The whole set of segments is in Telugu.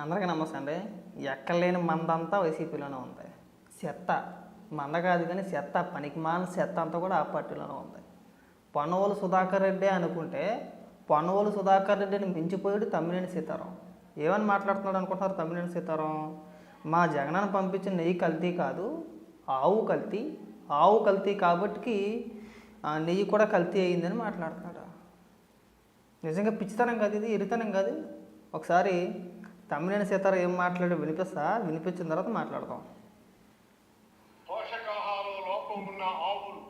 అందరికీ నమస్తే అండి. ఎక్కలేని మందంతా వైసీపీలోనే ఉంది. చెత్త మంద కాదు కానీ చెత్త పనికిమాల చెత్త అంతా కూడా ఆ పార్టీలోనే ఉంది. పొన్నవోలు సుధాకర్ రెడ్డి అనుకుంటే పొన్నవోలు సుధాకర్ రెడ్డిని మించిపోయాడు తమ్మినేని సీతారాం. ఏమని మాట్లాడుతున్నాడు అనుకుంటున్నారు తమ్మినేని సీతారాం? మా జగనాన్ని పంపించిన నెయ్యి కల్తీ కాదు ఆవు కల్తీ ఆవు కల్తీ కాబట్టి ఆ, నెయ్యి కూడా కల్తీ అయ్యిందని మాట్లాడుతున్నాడు. నిజంగా పిచ్చితనం కాదు ఇది ఇరితనం కాదు. ఒకసారి తమ్మినేని సీతారాం ఏం మాట్లాడి వినిపిస్తా? వినిపించిన తర్వాత మాట్లాడదాం. పోషకాహార లోపం ఉన్న ఆవులు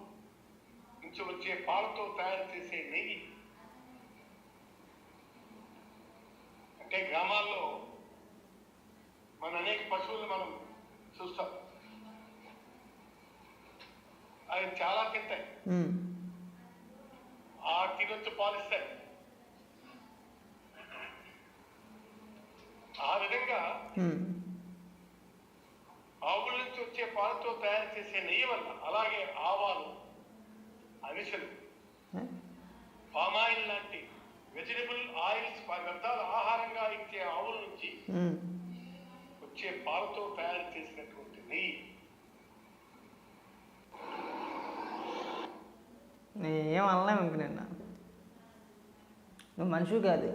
నుంచి వచ్చే పాలతో తయారు చేసే నెయ్యి. అంటే గ్రామాల్లో మన అనేక పశువులు మనం చూస్తాం. అవి చాలా తింటాయి ఉమ్, ఆ తినొచ్చు పాలిస్తాయి ఆ విధంగా ఉమ్, ఆవుల నుంచి వచ్చే పాలతో తయారు చేసే నెయ్యి వల్ల అలాగే ఆవాలు అవిసెలు ఏ? పామాయిల్ లాంటి వెజిటబుల్ ఆయిల్స్ పదార్థాలు ఆహారంగా ఇచ్చే ఆవుల నుంచి ఉమ్, వచ్చే పాలతో తయారు చేసినటువంటి నెయ్యి. నేను ఏం అనలేము ఇంక నిన్న. నువ్వు మనిషి కాదు.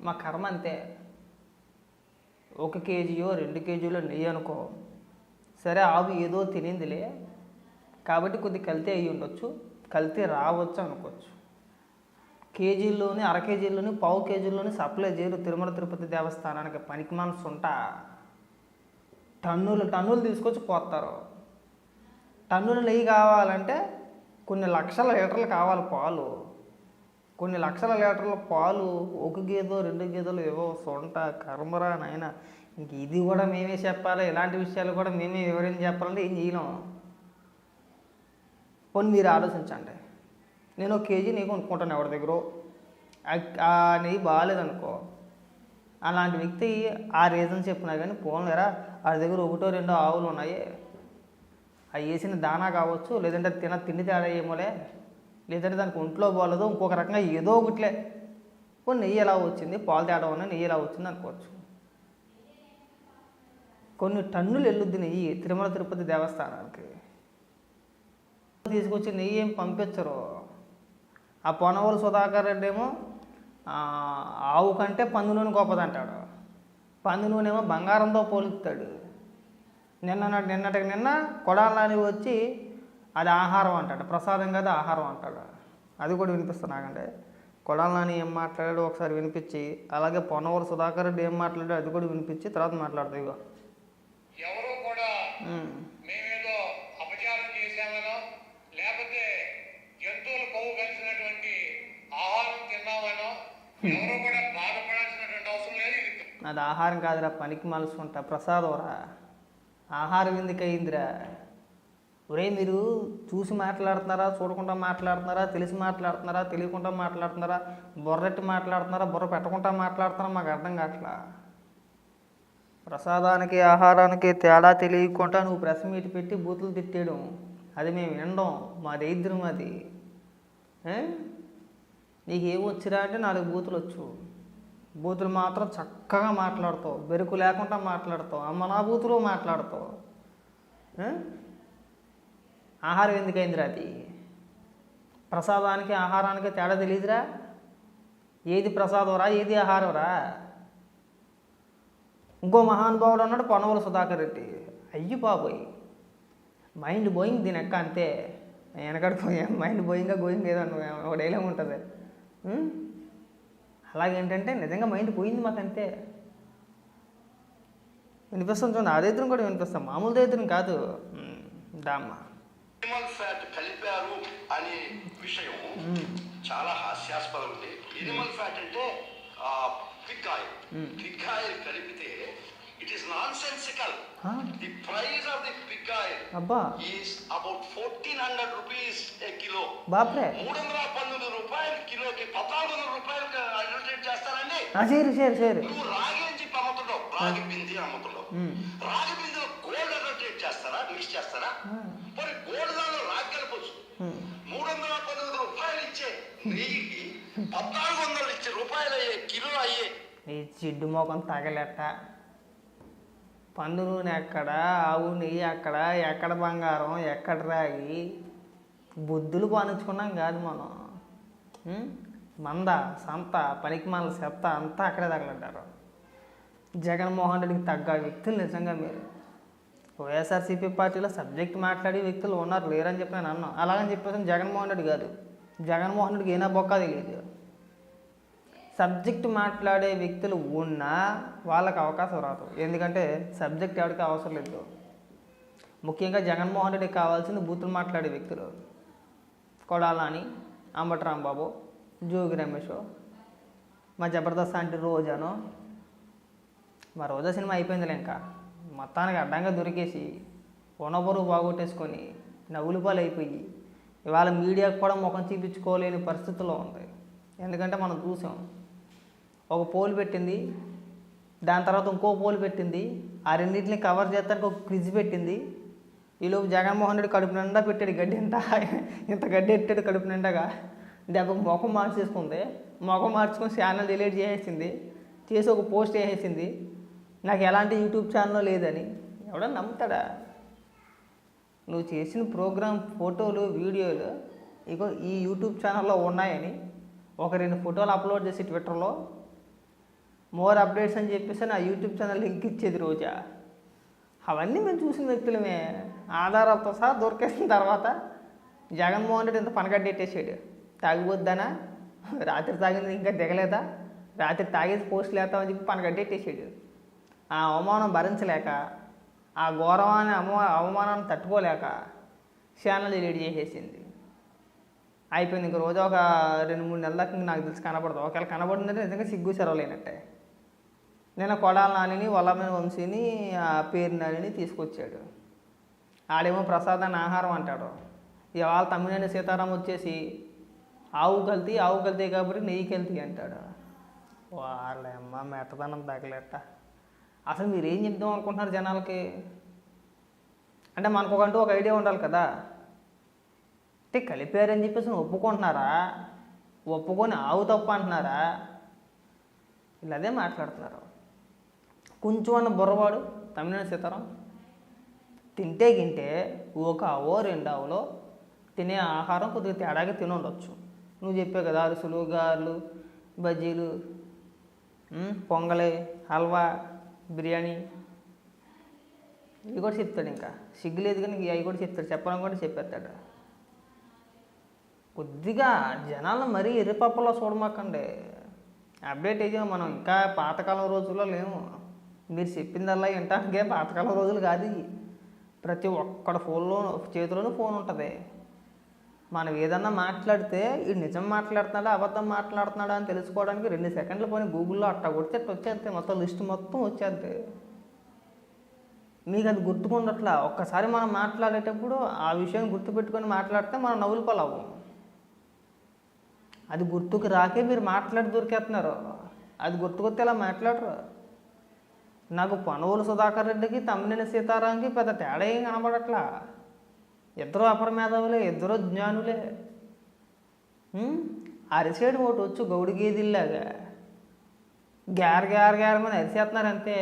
మా కర్మ అంతే. ఒక కేజీయో రెండు కేజీలో నెయ్యి అనుకో. సరే ఆవు ఏదో తినిందిలే. కాబట్టి కొద్ది కల్తీ అయ్యి ఉండొచ్చు. కల్తీ రావచ్చు అనుకోవచ్చు. కేజీల్లోని అర కేజీల్లోని పావు కేజీల్లోని సప్లై చేయరు తిరుమల తిరుపతి దేవస్థానానికి పనికిమాల సుంట టన్నులు టన్నులు తీసుకొచ్చి పోస్తారు. టన్నులు నెయ్యి కావాలంటే కొన్ని లక్షల లీటర్లు కావాలి పాలు. కొన్ని లక్షల లీటర్ల పాలు ఒక గేదో రెండు గేదెలు ఏవో సొంట కర్మరా నాయన. ఇంక ఇది కూడా మేమే చెప్పాలి? ఇలాంటి విషయాలు కూడా మేమే వివరించి చెప్పాలంటే ఏం చేయలేం. కొన్ని మీరు ఆలోచించండి. నేను ఒక కేజీ నెయ్యి కొనుక్కుంటాను ఎవరి దగ్గర. ఆ నెయ్యి బాగాలేదనుకో. అలాంటి వ్యక్తి ఆ రీజన్ చెప్పినా కానీ పోలేరా వాడి దగ్గర ఒకటో రెండో ఆవులు ఉన్నాయి. అవి వేసిన దానా కావచ్చు లేదంటే తిన తిండి తేడా ఏమోలే. లేదంటే దానికి ఒంట్లో బాగోలేదు ఇంకొక రకంగా ఏదో ఒకటిలే. ఓ నెయ్యి ఎలా వచ్చింది? పాలు తేడా ఉన్నా నెయ్యి ఎలా వచ్చింది అనుకోవచ్చు. కొన్ని టన్నులు వెళ్ళొద్ది నెయ్యి తిరుమల తిరుపతి దేవస్థానానికి. తీసుకొచ్చి నెయ్యి ఏం పంపించరు. ఆ పొనవోలు సుధాకర్ రెడ్డి ఏమో ఆవు కంటే పంది నూనె గొప్పదంటాడు. పంది నూనె ఏమో బంగారంతో పోలుస్తాడు. నిన్న నిన్నటికి నిన్న కొడాలని వచ్చి అది ఆహారం అంటాడు. ప్రసాదం కదా ఆహారం అంటాడు. అది కూడా వినిపిస్తుంది నాకంటే. కొడాలని ఏం మాట్లాడాడు ఒకసారి వినిపించి అలాగే పొన్నవూరు సుధాకర్ రెడ్డి ఏం మాట్లాడాడు అది కూడా వినిపించి తర్వాత మాట్లాడతాయి ఇగో. ఎవరు కూడా ఉమ్, మేమేదో అపచారం చేశామనో లేకపోతే జంతువులు కొవ్వు కలిసినటువంటి ఆహారం తిన్నామనో ఎవరు కూడా బాధపడాల్సినటువంటి అవసరం లేదు ఇది. అది ఆహారం కాదురా పనికి మలుసుకుంటా. ప్రసాదం రా. ఆహారం ఎందుకు అయిందిరా ఒరే మీరు చూసి మాట్లాడుతున్నారా చూడకుండా మాట్లాడుతున్నారా తెలిసి మాట్లాడుతున్నారా తెలియకుండా మాట్లాడుతున్నారా బుర్రెట్టి మాట్లాడుతున్నారా బుర్ర పెట్టకుండా మాట్లాడుతున్నారా మాకు అర్థం కావట్లా? ప్రసాదానికి ఆహారానికి తేడా తెలియకుండా నువ్వు ప్రెస్ మీట్ పెట్టి బూతులు తిట్టేయడం. అది మేము వినడం. మా దైద్యం అది. నీకు ఏం వచ్చిరా అంటే నాలుగు బూతులు వచ్చు. బూతులు మాత్రం చక్కగా మాట్లాడతావు. బెరుకు లేకుండా మాట్లాడతావు. అమ్మ నా బూతులు మాట్లాడతావు. ఆహారం ఎందుకైందిరా అది? ప్రసాదానికి ఆహారానికి తేడా తెలియదురా ఏది ప్రసాదంరా ఏది ఆహారంరా? ఇంకో మహానుభావుడు అన్నాడు పొనవల సుధాకర్ రెడ్డి. అయ్యి బాబోయ్. మైండ్ బోయింగ్ దీని ఎక్క అంతే. వెనకడిపోయా మైండ్ బోయింగ్గా గోయింగ్ ఏదన్నా ఒక డైలాగ్ ఉంటుంది. అలాగేంటంటే నిజంగా మైండ్ పోయింది మాకు అంతే వినిపిస్తుంది చూడండి. ఆ దరిద్రం కూడా వినిపిస్తాం. మామూలు దరిద్రం కాదు. దామ్మ ఎనిమల్ ఫ్యాట్ కలిపారు అనే విషయం చాలా హాస్యాస్పదం ఉంది ఎనిమల్ ఫ్యాట్ అంటే పిగ్ ఆయిల్. పిగ్ ఆయిల్ కలిపితే it is nonsensical the price of the pig oil అబ్బా. Is about fourteen hundred rupees a kilo బాప్రే. మూడు వందల పంతొమ్మిది రూపాయలు కిలోకి పద్నాలుగు వందల రూపాయలు అడ్వర్టైజ్ చేస్తారండి నువ్వు రాగి చెప్పి అమ్ముతున్నావు రాగి బింది అమ్ముతున్నావు. ఉం. రాగి బిందులో గోల్డ్ అడ్వర్టైజ్ చేస్తారా? మిక్స్ చేస్తారా ఆ, మరి గోల్డ్ దానిలో రాగి కలపచ్చు ఉం. మూడు వందల పంతొమ్మిది రూపాయలు ఇచ్చే నెయ్యికి పద్నాలుగు వందలు ఇచ్చి రూపాయలు అయ్యే కిలో అయ్యే ఈ జిడ్డు మొఖం తగలెట్ట. పండు నూనె ఎక్కడ ఆవు నెయ్యి ఎక్కడ ఎక్కడ బంగారం ఎక్కడ రాగి? బుద్ధులు పానించుకున్నాం కాదు మనం. మంద సంత పనికి మన చెత్త అంతా అక్కడే తగలంటారు జగన్మోహన్ రెడ్డికి తగ్గ వ్యక్తులు నిజంగా మీరు. వైఎస్ఆర్సీపీ పార్టీలో సబ్జెక్ట్ మాట్లాడే వ్యక్తులు ఉన్నారు లేరని చెప్పి నేను అన్నాను అలాగని చెప్పేసి జగన్మోహన్ రెడ్డి కాదు. జగన్మోహన్ రెడ్డికి ఏనా బొక్క తెలియదు సబ్జెక్ట్ మాట్లాడే వ్యక్తులు ఉన్నా వాళ్ళకి అవకాశం రాదు. ఎందుకంటే సబ్జెక్ట్ ఎవరికి అవసరం లేదు. ముఖ్యంగా జగన్మోహన్ రెడ్డికి కావాల్సింది బూతులు మాట్లాడే వ్యక్తులు. కొడాలని అంబటి రాంబాబు జోగి రమేష్ మా జబర్దస్త్ అంటే రోజాను. మా రోజా సినిమా అయిపోయిందిలే ఇంకా. మొత్తానికి అడ్డంగా దొరికేసి ఉనబరువు బాగొట్టేసుకొని నవ్వులుపాలు అయిపోయి ఇవాళ మీడియాకు కూడా ముఖం చూపించుకోలేని పరిస్థితిలో ఉంది. ఎందుకంటే మనం చూసాం. ఒక పోల్ పెట్టింది. దాని తర్వాత ఇంకో పోల్ పెట్టింది. ఆ రెండింటిని కవర్ చేస్తానికి ఒక క్విజ్ పెట్టింది. ఈలోపు జగన్మోహన్ రెడ్డి కడుపు నిండా పెట్టాడు గడ్డి ఇంత ఇంత గడ్డి పెట్టాడు కడుపు నిండాగా. దెబ్బ ముఖం మార్చేసుకుంది. ముఖం మార్చుకొని ఛానల్ డిలీట్ చేసేసింది. చేసి ఒక పోస్ట్ వేసేసింది. నాకు ఎలాంటి యూట్యూబ్ ఛానల్ లేదని. ఎవడన్నా నమ్ముతాడా? నువ్వు చేసిన ప్రోగ్రామ్ ఫోటోలు వీడియోలు ఇగో ఈ యూట్యూబ్ ఛానల్లో ఉన్నాయని ఒక రెండు ఫోటోలు అప్లోడ్ చేసి ట్విట్టర్లో మోర్ అప్డేట్స్ అని చెప్పేసి నా యూట్యూబ్ ఛానల్ లింక్ ఇచ్చేది రోజా. అవన్నీ మేము చూసిన వ్యక్తులమే. ఆధారాలతో సహా దొరికేసిన తర్వాత జగన్మోహన్ రెడ్డి ఇంత పనగడ్డెట్టేసాడు తాగిపోద్దానా? రాత్రి తాగింది ఇంకా దిగలేదా? రాత్రి తాగేసి పోస్టులు వేస్తామని చెప్పి పనగడ్డెట్టేసాడు ఆ అవమానం భరించలేక ఆ ఘోరమైన అమ అవమానాన్ని తట్టుకోలేక ఛానల్ డిలీట్ చేసేసింది. అయిపోయింది. ఇంక రోజు ఒక రెండు మూడు నెలల నాకు తెలిసి కనపడదు. ఒకవేళ కనబడిందంటే నిజంగా సిగ్గు సెరవలేనట్టే నేను కొడాల నానిని వల్లమైన వంశీని ఆ పేరు నానిని తీసుకొచ్చాడు. ఆడేమో ప్రసాదాన్ని ఆహారం అంటాడు. ఇవాళ తమ్మినేని సీతారాం వచ్చేసి ఆవు కల్తీ ఆవు కల్తీ కాబట్టి నెయ్యి కల్తీ అంటాడు. వాళ్ళమ్మ మెత్తదనం తగలేట. అసలు మీరు ఏం చెప్దాం అనుకుంటున్నారు జనాలకి? అంటే మనకొకంటూ ఒక ఐడియా ఉండాలి కదా. అంటే కలిపారని చెప్పేసి ఒప్పుకుంటున్నారా? ఒప్పుకొని ఆవు తప్పు అంటున్నారా? ఇలా అదే మాట్లాడుతున్నారు. కొంచెం అన్న బుర్రవాడు తమిళనాడు సీతారాం తింటే గింటే ఒక ఆవో రెండు అవలో తినే ఆహారం కొద్దిగా తేడాగా తిని ఉండొచ్చు. నువ్వు చెప్పావు కదా అరుసులు గారెలు బజ్జీలు పొంగలి హల్వా బిర్యానీ ఇవి కూడా చెప్తాడు ఇంకా. సిగ్గు లేదు కానీ అవి కూడా చెప్తాడు. చెప్పడం కూడా చెప్పేస్తాడు. కొద్దిగా జనాలను మరీ ఎర్రిపప్పలో చూడమాకండి. అప్డేట్ అయ్యాం మనం ఇంకా పాతకాలం రోజుల్లో లేము. మీరు చెప్పిందల్లా వింటానికే పాతకాలం రోజులు కాదు ఇవి. ప్రతి ఒక్కడ ఫోన్లో చేతిలోనూ ఫోన్ ఉంటుంది. మనం ఏదన్నా మాట్లాడితే ఈ నిజం మాట్లాడుతున్నాడా అబద్ధం మాట్లాడుతున్నాడా అని తెలుసుకోవడానికి రెండు సెకండ్ల పోనీ గూగుల్లో అట్టా కొడితే వచ్చేస్తే మొత్తం లిస్ట్ మొత్తం వచ్చేస్తే మీకు అది గుర్తుకుండట్లా? ఒక్కసారి మనం మాట్లాడేటప్పుడు ఆ విషయం గుర్తుపెట్టుకొని మాట్లాడితే మనం నవ్వులు పాలవ్వం అది గుర్తుకు రాకే మీరు మాట్లాడి దొరికేస్తున్నారు. అది గుర్తుకొస్తే ఇలా మాట్లాడరు. నాకు పనువులు సుధాకర్ రెడ్డికి తమ్మినేని సీతారాంకి పెద్ద తేడా ఏం కనబడట్లా? ఇద్దరు అపరమేధవులే ఇద్దరు జ్ఞానులే. అరిసేడు ఒకటి వచ్చు గౌడి గేదిల్లాగా. గ్యార్ గ్యార్ గ్యార్ మీద అరిసేస్తున్నారు అంతే.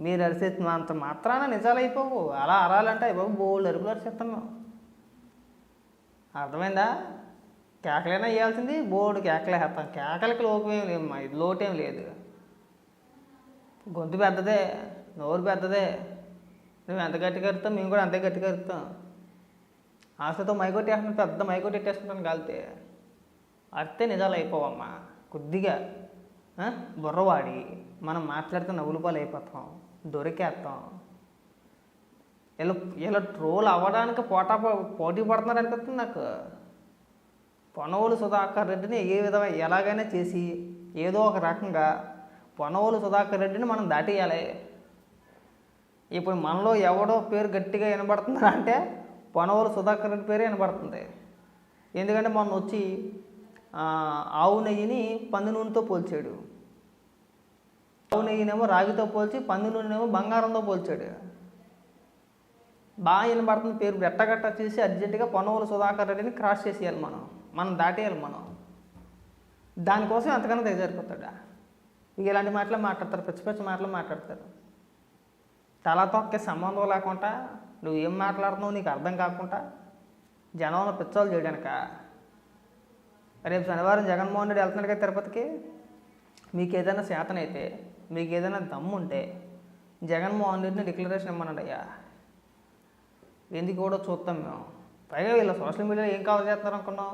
మీరు అరిసే అంత మాత్రాన నిజాలు అయిపోవు అలా అరాలంటే అయిపోవు. బోళ్ళు అరుపులు అరిసేస్తున్నాం అర్థమైందా? కేకలైనా వేయాల్సింది బోర్డు కేకలేస్తాం కేకలకి లోపం ఏం లేమ్మా ఇది లోటేం లేదు. గొంతు పెద్దదే నోరు పెద్దదే. నువ్వు ఎంత గట్టిగా అరుతావు మేము కూడా అంతే గట్టిగా అరుతాం. ఆశతో మైకొట్టేస్తున్నాను పెద్ద మైకొట్టి ఎట్టేసుకుంటాను కాలితే. అరితే నిజాలు అయిపోవమ్మా కొద్దిగా బుర్రవాడి. మనం మాట్లాడితే నవ్వులపాలు అయిపోతాం దొరికేస్తాం ఇలా ఇలా ట్రోల్ అవ్వడానికి పోటా పోటీ పడుతున్నారు అనిపిస్తుంది నాకు. పొనవులు సుధాకర్ రెడ్డిని ఏ విధంగా ఎలాగైనా చేసి ఏదో ఒక రకంగా పొనవోలు సుధాకర్ రెడ్డిని మనం దాటేయాలి. ఇప్పుడు మనలో ఎవడో పేరు గట్టిగా వినబడుతుందా అంటే పొనవోలు సుధాకర్ రెడ్డి పేరే వినబడుతుంది. ఎందుకంటే మొన్న వచ్చి ఆవు నెయ్యిని పంది నూనెతో పోల్చాడు. ఆవు నెయ్యినేమో రాగితో పోల్చి పంది నూనెనేమో బంగారంతో పోల్చాడు. బాగా వినబడుతుంది పేరు. బెట్టగట్ట చేసి అర్జెంటుగా పొన్నవోలు సుధాకర్ రెడ్డిని క్రాస్ చేసేయాలి మనం. మనం దాటేయాలి మనం. దానికోసం ఎంతకన్నా తెగజారిపోతాడా ఇలాంటి మాటలు మాట్లాడతారు? పిచ్చి పిచ్చి మాటలు మాట్లాడతారు. తల తొక్కే సంబంధం లేకుండా నువ్వు ఏం మాట్లాడుతున్నావు నీకు అర్థం కాకుండా జనంలో పిచ్చోలు చేయడానిక? రేపు శనివారం జగన్మోహన్ రెడ్డి వెళ్తున్నాడు కదా తిరుపతికి. మీకు ఏదైనా శాతనైతే మీకు ఏదైనా దమ్ముంటే జగన్మోహన్ రెడ్డిని డిక్లరేషన్ ఇమ్మన్నాడు అయ్యా. ఎందుకు కూడా చూస్తాం మేము. పైగా వీళ్ళ సోషల్ మీడియాలో ఏం కవర్ చేస్తున్నారు అనుకున్నాం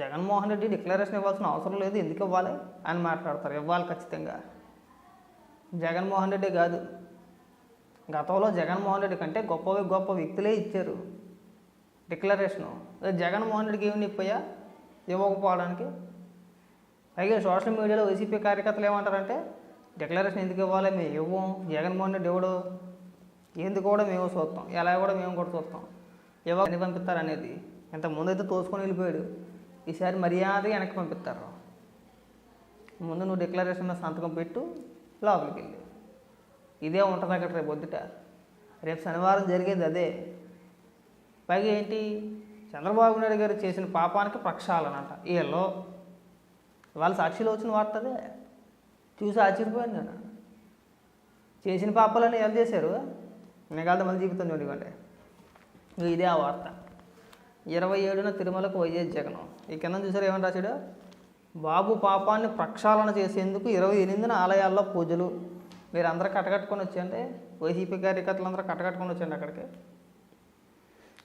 జగన్మోహన్ రెడ్డి డిక్లరేషన్ ఇవ్వాల్సిన అవసరం లేదు ఎందుకు ఇవ్వాలి అని మాట్లాడతారు. ఇవ్వాలి ఖచ్చితంగా. జగన్మోహన్ రెడ్డి కాదు. గతంలో జగన్మోహన్ రెడ్డి కంటే గొప్ప గొప్ప వ్యక్తులే ఇచ్చారు డిక్లరేషను. జగన్మోహన్ రెడ్డికి ఏమి నిప్పయ్యా ఇవ్వకపోవడానికి. పైగా సోషల్ మీడియాలో వైసీపీ కార్యకర్తలు ఏమంటారంటే డిక్లరేషన్ ఎందుకు ఇవ్వాలి? మేము ఇవ్వం. జగన్మోహన్ రెడ్డి ఇవ్వడు ఎందుకు కూడా మేము చూస్తాం. ఎలా కూడా మేము కూడా చూస్తాం. ఇవ్వని పంపిస్తారనేది ఇంత ముందు అయితే తోసుకొని వెళ్ళిపోయాడు. ఈసారి మర్యాద వెనక్కి పంపిస్తారు. ముందు నువ్వు డిక్లరేషన్ మీద సంతకం పెట్టు లోపలికి వెళ్ళి. ఇదే ఉంటుంది అక్కడ రేపు పొద్దుట. రేపు శనివారం జరిగేది అదే. పైగా ఏంటి? చంద్రబాబు నాయుడు గారు చేసిన పాపానికి ప్రక్షాళనంట వీళ్ళు వాళ్ళ సాక్షిలో వచ్చిన వార్త అదే. చూసి ఆశ్చర్యపోయాను నేను. చేసిన పాపాలని ఏం చేశారు? నిగాలతో మళ్ళీ జీవితం చూడండి ఇదే ఆ వార్త. ఇరవై ఏడున తిరుమలకు వైఎస్ జగన్. ఈ కింద చూసారు ఏమని రాశాడు? బాబు పాపాన్ని ప్రక్షాళన చేసేందుకు ఇరవై ఎనిమిదిన ఆలయాల్లో పూజలు. మీరు కట్టకట్టుకొని వచ్చేయండి. వైసీపీ కార్యకర్తలు అందరూ కట్టకట్టుకొని వచ్చేయండి అక్కడికి.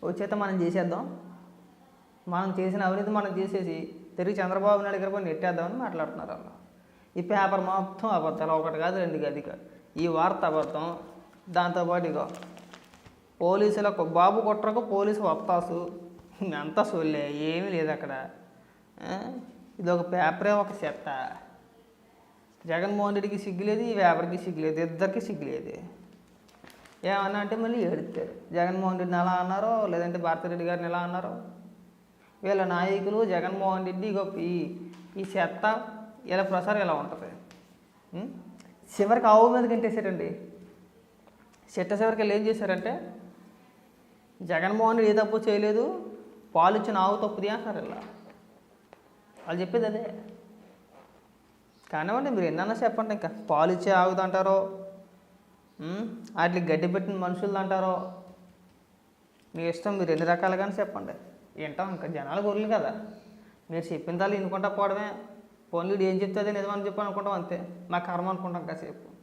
వచ్చేత మనం చేసేద్దాం. మనం చేసిన అవినీతి మనం చేసేసి తిరిగి చంద్రబాబు నాయుడు గారి పని నెట్టేద్దామని మాట్లాడుతున్నారు వాళ్ళు. ఈ పేపర్ మొత్తం అబద్ధాలు. ఒకటి కాదు రెండు కాదు ఇక ఈ వార్త అబద్ధం. దాంతోపాటు ఇగో పోలీసులకు బాబు కుట్రకు పోలీసు వత్తాసు అంతా సోలే ఏమీ లేదు అక్కడ. ఇది ఒక పేపరే ఒక చెత్త జగన్మోహన్ రెడ్డికి సిగ్గులేదు ఈ పేపర్కి సిగ్గులేదు ఇద్దరికి సిగ్గులేదు ఏమన్నా అంటే మళ్ళీ ఏడుస్తారు జగన్మోహన్ రెడ్డిని ఎలా అన్నారో లేదంటే భారతిరెడ్డి గారిని ఎలా అన్నారో? వీళ్ళ నాయకులు జగన్మోహన్ రెడ్డి గొప్ప ఈ ఈ చెత్త ఇలా ప్రసారం ఇలా ఉంటుంది. చివరికి ఆవు మీద గంటేసారండి చెట్ట చివరికి వీళ్ళు ఏం చేశారంటే జగన్మోహన్ రెడ్డి ఏ తప్పు చేయలేదు పాలు ఇచ్చిన ఆవు తప్పుది అంటారు ఇలా వాళ్ళు చెప్పేది అదే. కానివ్వండి మీరు ఎన్నైనా చెప్పండి ఇంకా. పాలు ఇచ్చే ఆవుది అంటారో వాటికి గడ్డి పెట్టిన మనుషులు అంటారో మీ ఇష్టం మీరు ఎన్ని రకాలుగానే చెప్పండి. వింటాం ఇంకా జనాలు గొర్రెలు కదా. మీరు చెప్పిన దాన్ని వినుకుంటా పోవడమే. పోన్లీడు ఏం చెప్తే అదే నిజమని చెప్పి అనుకుంటాం అంతే. మా కర్మ అనుకుంటాం కాసేపు.